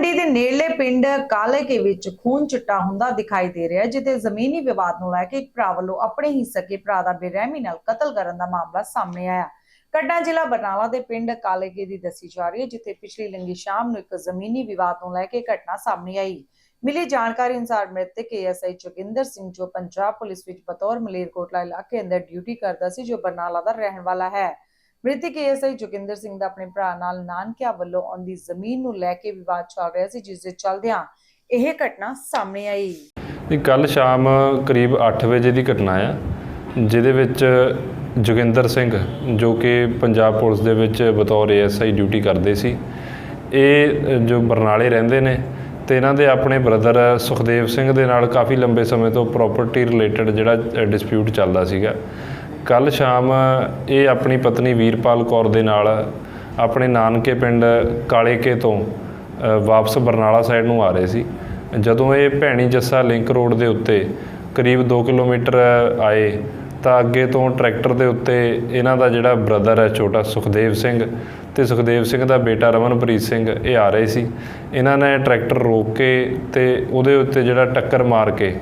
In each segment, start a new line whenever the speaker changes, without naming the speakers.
ਮੰਡੀ ਦੇ ਨੇੜਲੇ ਪਿੰਡ ਕਾਲੇਕੇ ਵਿੱਚ ਖੂਨ ਚਿੱਟਾ ਹੁੰਦਾ ਦਿਖਾਈ ਦੇ ਰਿਹਾ ਜਿੱਥੇ ਜ਼ਮੀਨੀ ਵਿਵਾਦ ਨੂੰ ਲੈ ਕੇ ਇੱਕ ਭਰਾ ਵੱਲੋਂ ਆਪਣੇ ਹੀ ਸਕੇ ਭਰਾ ਦਾ ਬੇਰਹਿਮੀ ਨਾਲ ਕਤਲ ਕਰਨ ਦਾ ਮਾਮਲਾ ਸਾਹਮਣੇ ਆਇਆ। ਕੱਡਾ ਜ਼ਿਲ੍ਹਾ ਬਰਨਾਲਾ ਦੇ ਪਿੰਡ ਕਾਲੇਕੇ ਦੀ ਦੱਸੀ ਜਾ ਰਹੀ ਹੈ, ਜਿੱਥੇ ਪਿਛਲੀ ਲੰਗੀ ਸ਼ਾਮ ਨੂੰ ਇੱਕ ਜ਼ਮੀਨੀ ਵਿਵਾਦ ਨੂੰ ਲੈ ਕੇ ਘਟਨਾ ਸਾਹਮਣੇ ਆਈ। ਮਿਲੀ ਜਾਣਕਾਰੀ ਅਨੁਸਾਰ ਮ੍ਰਿਤਕ ਏਐਸਆਈ ਜੋਗਿੰਦਰ ਸਿੰਘ, ਜੋ ਪੰਜਾਬ ਪੁਲਿਸ ਵਿੱਚ ਬਤੌਰ ਮਲੇਰਕੋਟਲਾ ਇਲਾਕੇ ਅੰਦਰ ਡਿਊਟੀ ਕਰਦਾ ਸੀ, ਜੋ ਬਰਨਾਲਾ ਦਾ ਰਹਿਣ ਵਾਲਾ ਹੈ। ਮ੍ਰਿਤਕ ਏਐਸਆਈ ਜੋਗਿੰਦਰ ਸਿੰਘ ਦਾ ਆਪਣੇ ਭਰਾ ਨਾਲ ਨਾਨਕਿਆ ਵੱਲੋਂ ਆਉਂਦੀ ਜ਼ਮੀਨ ਨੂੰ ਲੈ ਕੇ ਵਿਵਾਦ ਚੱਲ ਰਿਹਾ ਸੀ, ਜਿਸ ਦੇ ਚੱਲਦਿਆਂ ਇਹ ਘਟਨਾ ਸਾਹਮਣੇ ਆਈ।
ਇਹ ਕੱਲ ਸ਼ਾਮ ਕਰੀਬ 8 ਵਜੇ ਦੀ ਘਟਨਾ ਆ, ਜਿਹਦੇ ਵਿੱਚ ਜੋਗਿੰਦਰ ਸਿੰਘ, ਜੋ ਕਿ ਪੰਜਾਬ ਪੁਲਿਸ ਦੇ ਵਿੱਚ ਬਤੌਰ ਏਐਸਆਈ ਡਿਊਟੀ ਕਰਦੇ ਸੀ, ਇਹ ਜੋ ਬਰਨਾਲੇ ਰਹਿੰਦੇ ਨੇ, ਤੇ ਇਹਨਾਂ ਦੇ ਆਪਣੇ ਬ੍ਰਦਰ ਸੁਖਦੇਵ ਸਿੰਘ ਦੇ ਨਾਲ ਕਾਫੀ ਲੰਬੇ ਸਮੇਂ ਤੋਂ ਪ੍ਰਾਪਰਟੀ ਰਿਲੇਟਡ ਜਿਹੜਾ ਡਿਸਪਿਊਟ ਚੱਲਦਾ ਸੀਗਾ। ਕੱਲ ਸ਼ਾਮ ਇਹ ਆਪਣੀ ਪਤਨੀ ਵੀਰਪਾਲ ਕੌਰ ਦੇ ਨਾਲ ਆਪਣੇ ਨਾਨਕੇ ਪਿੰਡ ਕਾਲੇਕੇ ਤੋਂ ਵਾਪਸ ਬਰਨਾਲਾ ਸਾਈਡ ਨੂੰ ਆ ਰਹੇ ਸੀ। ਜਦੋਂ ਇਹ ਭੈਣੀ ਜੱਸਾ ਲਿੰਕ ਰੋਡ ਦੇ ਉੱਤੇ ਕਰੀਬ 2 ਕਿਲੋਮੀਟਰ ਆਏ, ਤਾਂ ਅੱਗੇ ਤੋਂ ਟਰੈਕਟਰ ਦੇ ਉੱਤੇ ਇਹਨਾਂ ਦਾ ਜਿਹੜਾ ਬ੍ਰਦਰ ਹੈ, ਛੋਟਾ ਸੁਖਦੇਵ ਸਿੰਘ ਤੇ ਸੁਖਦੇਵ ਸਿੰਘ ਦਾ ਬੇਟਾ ਰਮਨਪ੍ਰੀਤ ਸਿੰਘ ਇਹ ਆ ਰਹੇ ਸੀ। ਇਹਨਾਂ ਨੇ ਟਰੈਕਟਰ ਰੋਕ ਕੇ ਤੇ ਉਹਦੇ ਉੱਤੇ ਜਿਹੜਾ ਟੱਕਰ ਮਾਰ ਕੇ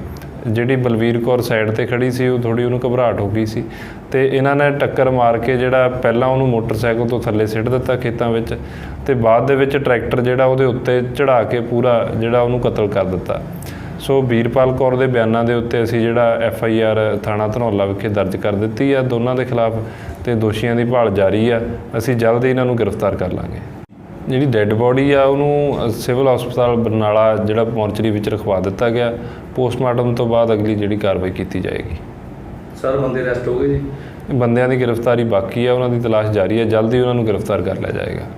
ਜਿਹੜੀ ਬਲਵੀਰ ਕੌਰ ਸਾਈਡ ਤੇ ਖੜੀ ਸੀ, ਉਹ ਥੋੜੀ ਉਹਨੂੰ ਘਬਰਾਹਟ ਹੋ ਗਈ ਸੀ ਤੇ ਇਹਨਾਂ ਨੇ ਟੱਕਰ ਮਾਰ ਕੇ ਜਿਹੜਾ ਪਹਿਲਾਂ ਉਹਨੂੰ ਮੋਟਰਸਾਈਕਲ ਤੋਂ ਥੱਲੇ ਸਿੱਟ ਦਿੱਤਾ ਖੇਤਾਂ ਵਿੱਚ ਤੇ ਬਾਅਦ ਦੇ ਵਿੱਚ ਟਰੈਕਟਰ ਜਿਹੜਾ ਉਹਦੇ ਉੱਤੇ ਚੜਾ ਕੇ ਪੂਰਾ ਜਿਹੜਾ ਉਹਨੂੰ ਕਤਲ ਕਰ ਦਿੱਤਾ। ਸੋ ਵੀਰਪਾਲ ਕੌਰ ਦੇ ਬਿਆਨਾਂ ਦੇ ਉੱਤੇ ਅਸੀਂ ਜਿਹੜਾ ਐਫ ਆਈ ਆਰ ਥਾਣਾ ਧਨੌਲਾ ਵਿਖੇ ਦਰਜ ਕਰ ਦਿੱਤੀ ਆ, ਦੋਨਾਂ ਦੇ ਖਿਲਾਫ ਤੇ ਦੋਸ਼ੀਆਂ ਦੀ ਭਾਲ ਜਾਰੀ ਆ। ਅਸੀਂ ਜਲਦ ਹੀ ਇਹਨਾਂ ਨੂੰ ਗ੍ਰਿਫਤਾਰ ਕਰ ਲਾਂਗੇ। ਜਿਹੜੀ ਡੈੱਡ ਬੋਡੀ ਆ ਉਹਨੂੰ ਸਿਵਲ ਹਸਪਤਾਲ ਬਰਨਾਲਾ ਜਿਹੜਾ ਮੋਰਚਰੀ ਵਿੱਚ ਰਖਵਾ ਦਿੱਤਾ ਗਿਆ ਪੋਸਟਮਾਰਟਮ ਤੋਂ ਬਾਅਦ ਅਗਲੀ ਜਿਹੜੀ ਕਾਰਵਾਈ ਕੀਤੀ ਜਾਏਗੀ।
ਸਰ ਬੰਦੇ ਅਰੈਸਟ ਹੋ ਗਏ ਜੀ?
ਬੰਦਿਆਂ ਦੀ ਗ੍ਰਿਫਤਾਰੀ ਬਾਕੀ ਆ ਉਹਨਾਂ ਦੀ ਤਲਾਸ਼ ਜਾਰੀ ਹੈ ਜਲਦੀ ਉਹਨਾਂ ਨੂੰ ਗ੍ਰਿਫਤਾਰ ਕਰ ਲਿਆ ਜਾਏਗਾ।